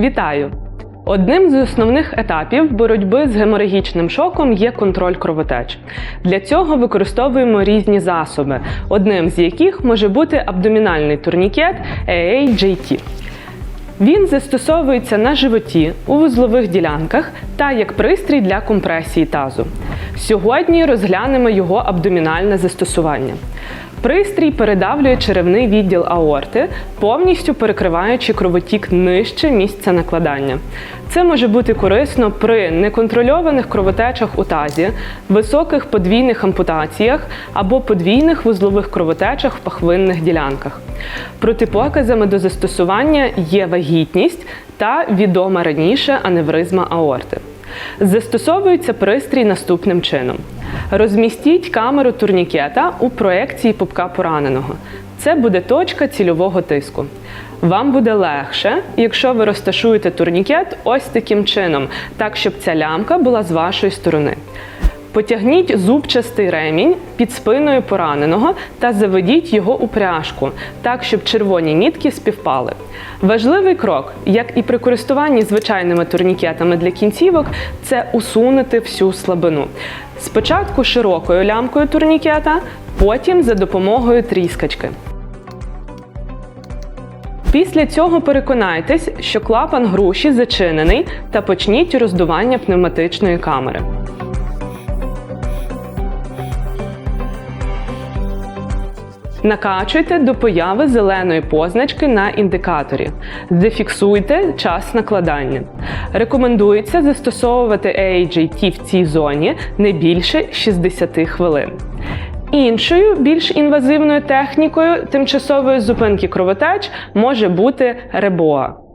Вітаю! Одним з основних етапів боротьби з геморагічним шоком є контроль кровотеч. Для цього використовуємо різні засоби, одним з яких може бути абдомінальний турнікет AAJT. Він застосовується на животі у вузлових ділянках та як пристрій для компресії тазу. Сьогодні розглянемо його абдомінальне застосування. Пристрій передавлює черевний відділ аорти, повністю перекриваючи кровотік нижче місця накладання. Це може бути корисно при неконтрольованих кровотечах у тазі, високих подвійних ампутаціях або подвійних вузлових кровотечах в пахвинних ділянках. Протипоказами до застосування є вагітність та відома раніше аневризма аорти. Застосовується пристрій наступним чином: розмістіть камеру турнікета у проекції пупка пораненого. Це буде точка цільового тиску. Вам буде легше, якщо ви розташуєте турнікет ось таким чином, так щоб ця лямка була з вашої сторони. Потягніть зубчастий ремінь під спиною пораненого та заведіть його у пряжку, так щоб червоні нітки співпали. Важливий крок, як і при користуванні звичайними турнікетами для кінцівок, це усунути всю слабину. Спочатку широкою лямкою турнікета, потім за допомогою тріскачки. Після цього переконайтесь, що клапан груші зачинений та почніть роздування пневматичної камери. Накачуйте до появи зеленої позначки на індикаторі. Зафіксуйте час накладання. Рекомендується застосовувати AAJT в цій зоні не більше 60 хвилин. Іншою більш інвазивною технікою тимчасової зупинки кровотеч може бути ребоа.